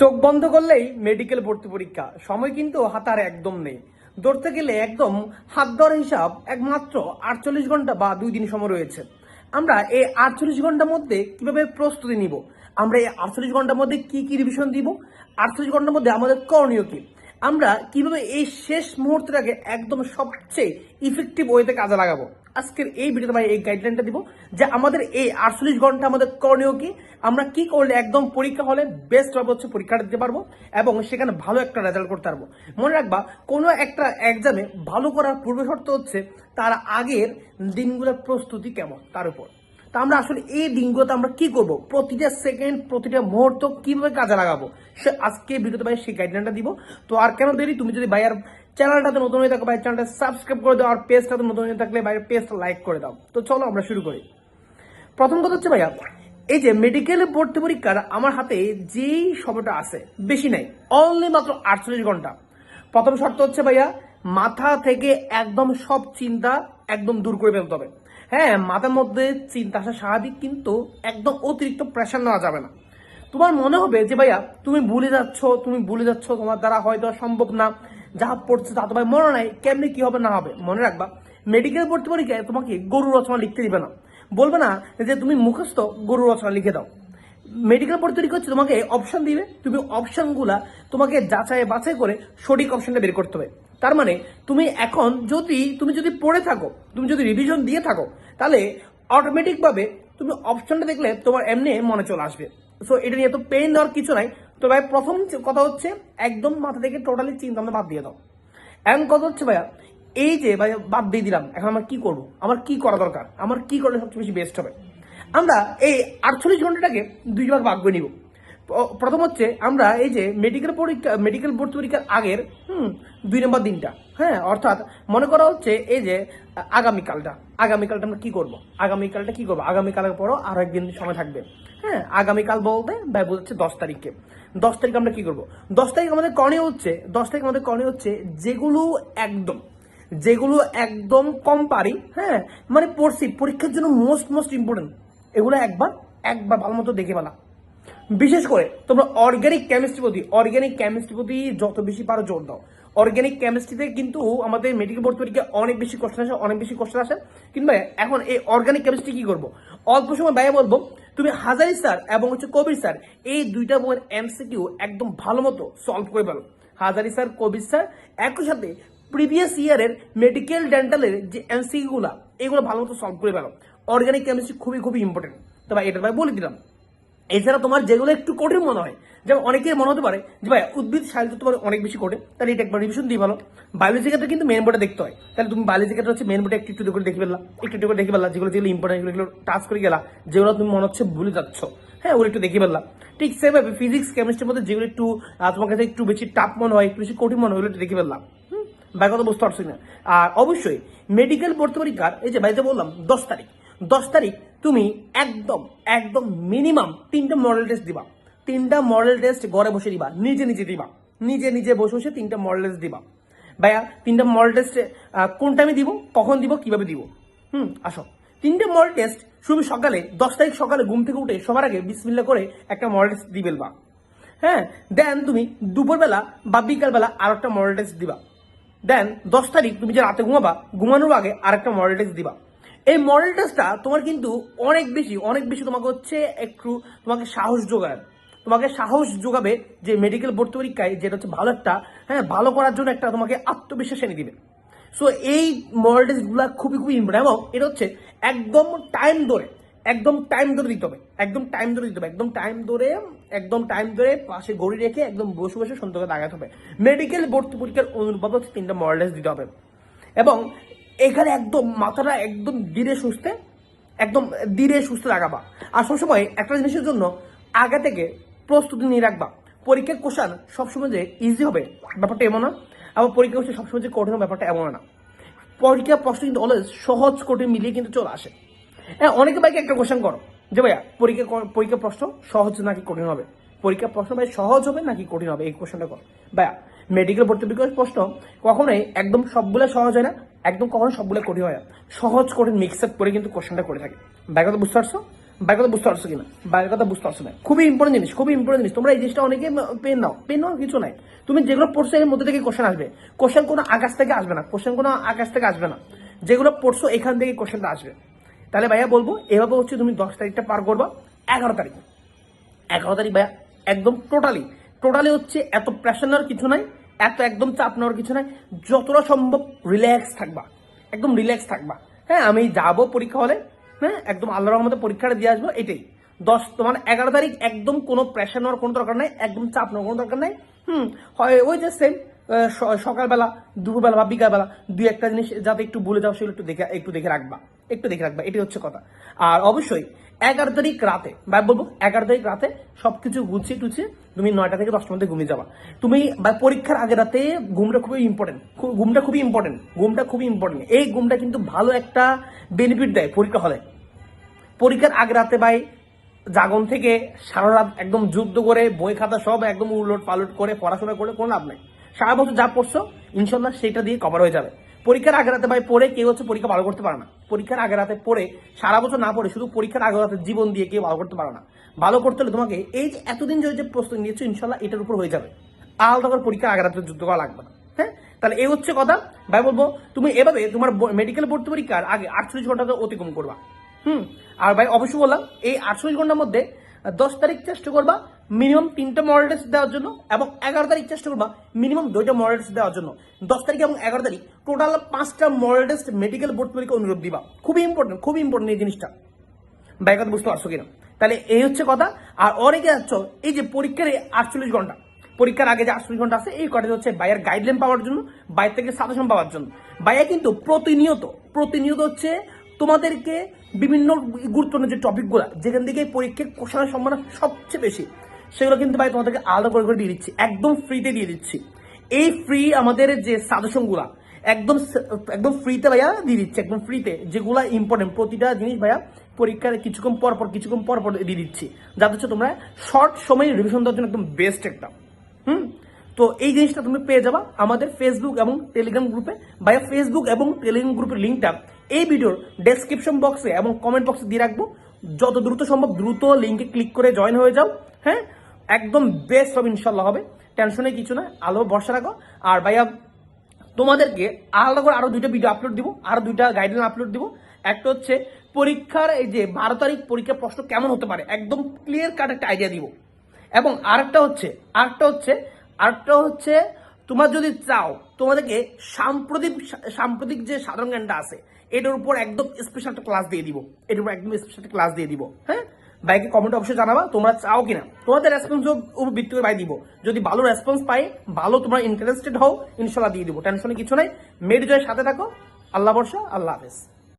চোখ বন্ধ করলেই মেডিকেল ভর্তি পরীক্ষা। সময় কিন্তু হাতার একদম নেই। ধরতে গেলে একদম হাত ধরা হিসাব একমাত্র আটচল্লিশ ঘণ্টা বা দুই দিন সময় রয়েছে। আমরা এই আটচল্লিশ ঘণ্টার মধ্যে কীভাবে প্রস্তুতি নিব? আমরা এই আটচল্লিশ ঘণ্টার মধ্যে কি কি রিভিশন দিব? আটচল্লিশ ঘণ্টার মধ্যে আমাদের করণীয় কি? আমরা কীভাবে এই শেষ মুহূর্তটাকে একদম সবচেয়ে ইফেক্টিভ ওয়েতে কাজে লাগাবো? আজকের এই ভিডিওতে ভাই এই গাইডলাইনটা দিব যে আমাদের এই আটচল্লিশ ঘণ্টা আমাদের করণীয় কি? আমরা কি করলে একদম পরীক্ষা হলে বেস্ট হবে হচ্ছে পরীক্ষাটা দিতে পারব এবং সেখানে ভালো একটা রেজাল্ট করতে পারব। মনে রাখবা, কোনো একটা এক্সামে ভালো করার পূর্ব শর্ত হচ্ছে তার আগের দিনগুলোর প্রস্তুতি কেমন তার উপর। তা আমরা আসলে এই দিনগুলোতে আমরা কি করব? প্রতিটা সেকেন্ড প্রতিটা মুহূর্ত কীভাবে কাজে লাগাবো? সে আজকে ভিডিওতে ভাই সেই গাইডলাইনটা দিব। তো আর কেন দেরি? তুমি যদি ভাইয়ার চ্যানেলটাতে নতুন হয়ে থাকো ভাই, চ্যানেলটা সাবস্ক্রাইব করে দাও আর পেজটাতে নতুন হয়ে থাকলে ভাইয়ের পেজটা লাইক করে দাও। তো চলো আমরা শুরু করি। প্রথম কথা হচ্ছে ভাইয়া, এই যে মেডিকেল ভর্তি পরীক্ষার আমার হাতে যেই সময়টা আছে, বেশি নাই অনলি মাত্র আটচল্লিশ ঘণ্টা। প্রথম শর্ত হচ্ছে ভাইয়া, মাথা থেকে একদম সব চিন্তা একদম দূর করে ফেলতে হবে। হ্যাঁ মাথার মধ্যে চিন্তা আসা স্বাভাবিক, কিন্তু একদম অতিরিক্ত প্রেশার নেওয়া যাবে না। তোমার মনে হবে যে ভাইয়া, তুমি ভুলে যাচ্ছ, তুমি ভুলে যাচ্ছ, তোমার দ্বারা হয়তো সম্ভব না। যা পড়ছে তা তো ভাই মনে নাই, কেমনি কি হবে না হবে? মনে রাখবা মেডিকেল ভর্তি পরীক্ষায় তোমাকে গরু রচনা লিখতে দিবে না। বলবে না যে তুমি মুখস্থ গরু রচনা লিখে দাও। মেডিকেল ভর্তি পরীক্ষা হচ্ছে তোমাকে অপশন দিবে, তুমি অপশনগুলা তোমাকে যাচাই বাছাই করে সঠিক অপশনটা বের করতে হবে। তার মানে তুমি এখন যদি, তুমি যদি পড়ে থাকো, তুমি যদি রিভিশন দিয়ে থাকো, তাহলে অটোমেটিক ভাবে তুমি অপশনটা দেখলে তোমার এমনি মনে চলে আসবে। সো এটা নিয়ে তো পেন দেওয়ার কিছু নাই তো ভাই, প্রথম কথা হচ্ছে, একদম মাথা থেকে টোটালি চিন্তা আমরা বাদ দিয়ে দাও। এখন কথা হচ্ছে ভাইয়া, এই যে ভাই, বাদ দিয়ে দিলাম, এখন আমার কি করব? আমার কি করা দরকার? আমার কি করলে সবচেয়ে বেশি বেস্ট হবে? আমরা এই আটচল্লিশ ঘন্টাটাকে দুই ভাগ ভাগ করে নিব। প্রথম হচ্ছে, আমরা এই যে মেডিকেল পরীক্ষা মেডিকেল ভর্তি পরীক্ষার আগের, হুম, দুই নম্বর দিনটা হ্যাঁ অর্থাৎ মনে করা হচ্ছে এই যে, আগামীকালটা আগামীকালটা আমরা কি করব? আগামীকালটা কি করব? আগামীকালের পরও আরও একদিন সময় থাকবে। হ্যাঁ আগামীকাল বলতে, ভাই, বোঝাচ্ছে দশ তারিখে দশ তারিখ আমরা কি করব? দশ তারিখ আমাদের কর্ণে হচ্ছে, দশ তারিখ আমাদের কর্ণে হচ্ছে যেগুলো একদম যেগুলো একদম কম পারি হ্যাঁ? মানে পড়ছি, পরীক্ষার জন্য মোস্ট মোস্ট ইম্পর্টেন্ট এগুলো একবার একবার ভালো মতো দেখে পেলা বিশেষ করে তোমরা অর্গ্যানিক কেমিস্ট্রি প্রতি অর্গ্যানিক কেমিস্ট্রি প্রতি যত বেশি পারো জোর দাও। অর্গানিক কেমিস্ট্রিতে কিন্তু আমাদের মেডিকেল ভর্তি পরীক্ষা অনেক বেশি কোশ্চেন আসে, অনেক বেশি কোশ্চেন আসে। কিন্তু এখন এই অর্গানিক কেমিস্ট্রি কি করব? অল্প সময় ভাইয়া বলব, তুমি হাজারি স্যার এবং হচ্ছে কবির স্যার এই দুইটা বইয়ের এমসিকিউ একদম ভালো মতো সলভ করে ফেলো। হাজারি স্যার কবির স্যার একই সাথে প্রিভিয়াস ইয়ারের মেডিকেল ডেন্টালের যে এমসিকিউ গুলা, এগুলো ভালো মতো সলভ করে ফেলো। অর্গানিক কেমিস্ট্রি খুবই খুবই ইম্পর্টেন্ট তো ভাই এটা ভাই বলে দিলাম। এছাড়া তোমার যেগুলো একটু কঠিন মনে হয়, যেমন অনেকের মনে হতে পারে যে ভাই, উদ্ভিদ সাহিত্য তোমার অনেক বেশি কঠিন, তাহলে এটা একবার রিভিশন দিয়ে ভালো। বায়োলজি ক্ষেত্রে কিন্তু মেন বোর্ডে দেখতে হয়। তাহলে তুমি বায়োলজি ক্ষেত্রে হচ্ছে মেন বোর্ডে একটু একটু করে দেখে ফেললা, একটু একটু করে দেখে ফেললা, যেগুলো যেগুলো ইম্পর্টেন্ট এগুলো টাচ করে গেলা, যেগুলো তুমি মনে হচ্ছে ভুলে যাচ্ছ। হ্যাঁ ওগুলো একটু দেখে ফেললা। ঠিক সেভাবে ফিজিক্স কেমিস্ট্রির মধ্যে যেগুলো একটু তোমার কাছে একটু বেশি টাফ মনে হয়, একটু বেশি কঠিন মনে হয়, ওগুলো একটু দেখে ফেললাম হুম? কথা বুঝতে পারছি না আর অবশ্যই মেডিকেল ভর্তি পরীক্ষার এই যে ভাইতে বললাম, দশ তারিখ। দশ তারিখ তুমি একদম একদম মিনিমাম তিনটা মডেল টেস্ট দিবা। তিনটা মডেল টেস্ট ঘরে বসে দিবা, নিজে নিজে দিবা। নিজে নিজে বসে বসে তিনটা মডেল টেস্ট দিবা। ভাইয়া, তিনটা মডেল টেস্ট কোন টাইমে দিব, কখন দিব, কীভাবে দিব? হুম, আসো। তিনটে মডেল টেস্ট শুধু সকালে, দশ তারিখ সকালে ঘুম থেকে উঠে সবার আগে বিসমিল্লা করে একটা মডেল টেস্ট দিয়ে ফেলবা। হ্যাঁ দেন তুমি দুপুরবেলা বা বিকালবেলা আর একটা মডেল টেস্ট দিবা। দেন দশ তারিখ তুমি যে রাতে ঘুমাবা, ঘুমানোর আগে আরেকটা মডেল টেস্ট দিবা। এই মডেল টেস্টটা তোমার কিন্তু অনেক বেশি অনেক বেশি তোমাকে হচ্ছে একটু তোমাকে সাহস যোগায়। তোমাকে সাহস যোগাবে যে মেডিকেল ভর্তি পরীক্ষায় যেটা হচ্ছে ভালো একটা হ্যাঁ ভালো করার জন্য একটা তোমাকে আত্মবিশ্বাস এনে দিবে। সো এই মডেল টেস্টগুলো খুবই খুবই ইম্পর্টেন্ট এবং এটা হচ্ছে একদম টাইম ধরে, একদম টাইম ধরে দিতে হবে, একদম টাইম ধরে দিতে হবে, একদম টাইম ধরে, একদম টাইম ধরে পাশে ঘড়ি রেখে একদম বসে বসে সুন্দর দাগাতে হবে। মেডিকেল ভর্তি পরীক্ষার হচ্ছে তিনটা মডেল টেস্ট দিতে হবে। এবং এখানে একদম মাথাটা একদম ধীরে সুস্থে, একদম ধীরে সুস্থ রাখাবা আর সবসময় একটা জিনিসের জন্য আগে থেকে প্রস্তুতি নিয়ে রাখবা। পরীক্ষার কোশ্চান সবসময় যে ইজি হবে, ব্যাপারটা এমন না। আবার পরীক্ষা কোশ্চান সবসময় যে কঠিন ব্যাপারটা এমন না। পরীক্ষার প্রশ্ন কিন্তু অলওয়েজ সহজ, কঠিন মিলিয়ে কিন্তু চলে আসে। হ্যাঁ অনেকে ভাইকে একটা কোশ্চেন করো। যে ভাইয়া, পরীক্ষা পরীক্ষা প্রশ্ন সহজ নাকি কঠিন হবে? পরীক্ষা প্রশ্ন ভাই সহজ হবে নাকি কঠিন হবে? এই কোশ্চেনটা করো। ভাইয়া মেডিকেল ভর্তি প্রশ্ন কখনোই একদম সবগুলো সহজ হয় না। একদম কখনো সবগুলো কঠিন হয় সহজ কঠিন মিক্স আপ করে কিন্তু কোশ্চেনটা করে থাকে। কথা বুঝতে পারছ? বাইরের কথা বুঝতে পারছ কিনা? বাইরের কথা বুঝতে পারছ না। খুবই ইম্পর্টেন্ট জিনিস, খুবই ইম্পর্টেন্ট জিনিস। তোমরা এই জিনিসটা অনেকে পেন নাও। পেন নাও কিছু নাই। তুমি যেগুলো পড়ছো এর মধ্যে থেকে কোশ্চেন আসবে। কোশ্চেন কোনো আকাশ থেকে আসবে না। কোশ্চেন কোনো আকাশ থেকে আসবে না। যেগুলো পড়ছো এখান থেকে কোশ্চেনটা আসবে। তাহলে ভাইয়া বলব, এভাবে হচ্ছে তুমি দশ তারিখটা পার করবা এগারো তারিখ। এগারো তারিখ ভাইয়া, একদম টোটালি টোটালি হচ্ছে এত প্রেশার কিছু নাই। এত একদম চাপ নেওয়ার কিছু নাই। যতটা সম্ভব রিল্যাক্স থাকবা। একদম রিল্যাক্স থাকবা। হ্যাঁ আমি যাব পরীক্ষা হলে হ্যাঁ একদম আল্লাহর রহমতে পরীক্ষাটা দিয়ে আসব, এটাই। দশ তোমার এগারো তারিখ একদম কোনো প্রেশার নেওয়ার কোনো দরকার নাই, একদম চাপ নেওয়ার কোনো দরকার নাই। হুম, হয় ওই যে সেম সকালবেলা, দুপুরবেলা বা বিকালবেলা দুই একটা জিনিস যাতে একটু ভুলে যাও, সেগুলো একটু দেখে একটু দেখে রাখবা। একটু দেখে রাখবা, এটাই হচ্ছে কথা। আর অবশ্যই, এগারো তারিখ রাতে ভাই বলব, এগারো তারিখ রাতে সবকিছু গুছিয়ে টুছিয়ে তুমি নয়টা থেকে দশটার মধ্যে ঘুমিয়ে যাবা। তুমি বা পরীক্ষার আগে রাতে ঘুমটা খুবই ইম্পর্টেন্ট ঘুমটা খুবই ইম্পর্টেন্ট ঘুমটা খুবই ইম্পর্টেন্ট এই ঘুমটা কিন্তু ভালো একটা বেনিফিট দেয় পরীক্ষা হলে। পরীক্ষার আগে রাতে ভাই জাগন থেকে সারা রাত একদম যুদ্ধ করে, বই খাতা সব একদম উলট পালট করে, পড়াশোনা করে কোনো লাভ নাই। সারা বছর যা পড়ছো, ইনশাল্লাহ সেটা দিয়ে কভার হয়ে যাবে। পরীক্ষার আগে রাতে ভাই পড়ে কেউ হচ্ছে পরীক্ষা ভালো করতে পারে না। পরীক্ষার আগে রাতে পড়ে সারা বছর না পড়ে শুধু পরীক্ষার আগে রাতে জীবন দিয়ে কেউ ভালো করতে পারে না। ভালো করতে হলে তোমাকে এই যে এতদিন যে প্রস্তুতি নিয়েছো ইনশাল্লাহ এটার উপর হয়ে যাবে। আলাদা করে পরীক্ষার আগে রাতে যুদ্ধ করা লাগবে না। হ্যাঁ? তাহলে এই হচ্ছে কথা। ভাই বলব, তুমি এভাবে তোমার মেডিকেল ভর্তি পরীক্ষার আগে আটচল্লিশ ঘণ্টা অতিক্রম করবা। হুম? আর ভাই অবশ্যই বললাম, এই আটচল্লিশ ঘণ্টার মধ্যে দশ তারিখ চেষ্টা করবা মিনিমাম তিনটা মডেল টেস্ট দেওয়ার জন্য এবং এগারো তারিখ চেষ্টা করবা মিনিমাম দুইটা মডেল টেস্ট দেওয়ার জন্য। দশ তারিখ এবং এগারো তারিখ টোটাল পাঁচটা মডেল টেস্ট মেডিকেল বোর্ড পরীক্ষা অনুরোধ দিবা। খুবই ইম্পর্টেন্ট খুবই ইম্পর্টেন্ট এই জিনিসটা। কথা বুঝতে পারছ কিনা? তাহলে এই হচ্ছে কথা। আর অনেকে যাচ্ছ এই যে পরীক্ষার এই আটচল্লিশ ঘণ্টা, পরীক্ষার আগে যে আটচল্লিশ ঘণ্টা আছে, এই কটা হচ্ছে বাইয়ের গাইডলাইন পাওয়ার জন্য, বাইরে থেকে সাজেশন পাওয়ার জন্য। বাইরে কিন্তু প্রতিনিয়ত প্রতিনিয়ত হচ্ছে তোমাদেরকে বিভিন্ন গুরুত্বপূর্ণ যে টপিকগুলো যেখান থেকে পরীক্ষার কোশ্চেনের সম্ভাবনা সবচেয়ে বেশি, সেগুলো কিন্তু ভাই তোমাদেরকে আলাদা করে করে দিয়ে দিচ্ছি, একদম ফ্রিতে দিয়ে দিচ্ছি। এই ফ্রি আমাদের যে সাজেশনগুলা একদম একদম ফ্রিতে ভাইয়া দিয়ে দিচ্ছে, একদম ফ্রিতে যেগুলো ইম্পর্টেন্ট প্রতিটা জিনিস ভাইয়া পরীক্ষার কিছুক্ষণ পর পর, কিছুক্ষণ পর পর দিয়ে দিচ্ছি। যাতে হচ্ছে তোমরা শর্ট সময়ে রিভিশন দেওয়ার জন্য একদম বেস্ট একটা। হুম? তো এই জিনিসটা তুমি পেয়ে যাবা আমাদের ফেসবুক এবং টেলিগ্রাম গ্রুপে ভাইয়া ফেসবুক এবং টেলিগ্রাম গ্রুপের লিঙ্কটা এই ভিডিওর ডেসক্রিপশন বক্সে এবং কমেন্ট বক্সে দিয়ে রাখব। যত দ্রুত সম্ভব দ্রুত লিঙ্কে ক্লিক করে জয়েন হয়ে যাও হ্যাঁ? একদম বেস্ট হবে ইনশাল্লাহ হবে। টেনশনে কিছু না, আলো ভরসা রাখো। আর ভাইয়া, তোমাদেরকে আলাদা করে আরও দুইটা ভিডিও আপলোড দিব, আরও দুইটা গাইডলাইন আপলোড দিব। একটা হচ্ছে পরীক্ষার এই যে বারো তারিখ পরীক্ষার প্রশ্ন কেমন হতে পারে, একদম ক্লিয়ার কাট একটা আইডিয়া দিব। এবং আরেকটা হচ্ছে আরেকটা হচ্ছে আরেকটা হচ্ছে, তোমার যদি চাও, তোমাদেরকে সাম্প্রতিক সাম্প্রতিক যে সাধারণ জ্ঞানটা আছে এটার উপর একদম স্পেশাল একটা ক্লাস দিয়ে দিব। এটার উপর একদম স্পেশাল একটা ক্লাস দিয়ে দিব। হ্যাঁ? বাইকে কমেন্ট অবশ্যই জানাবা, তোমরা চাও কিনা? তোমাদের রেসপন্স উপর ভিত্তি করে বাই দিব। যদি ভালো রেসপন্স পাই, ভালো তোমরা ইন্টারেস্টেড হও, ইনশাল্লাহ দিয়ে দিব। টেনশনে কিছু নাই। মেড জয়ের সাথে থাকো। আল্লাহ বর্ষা আল্লাহ হাফেজ।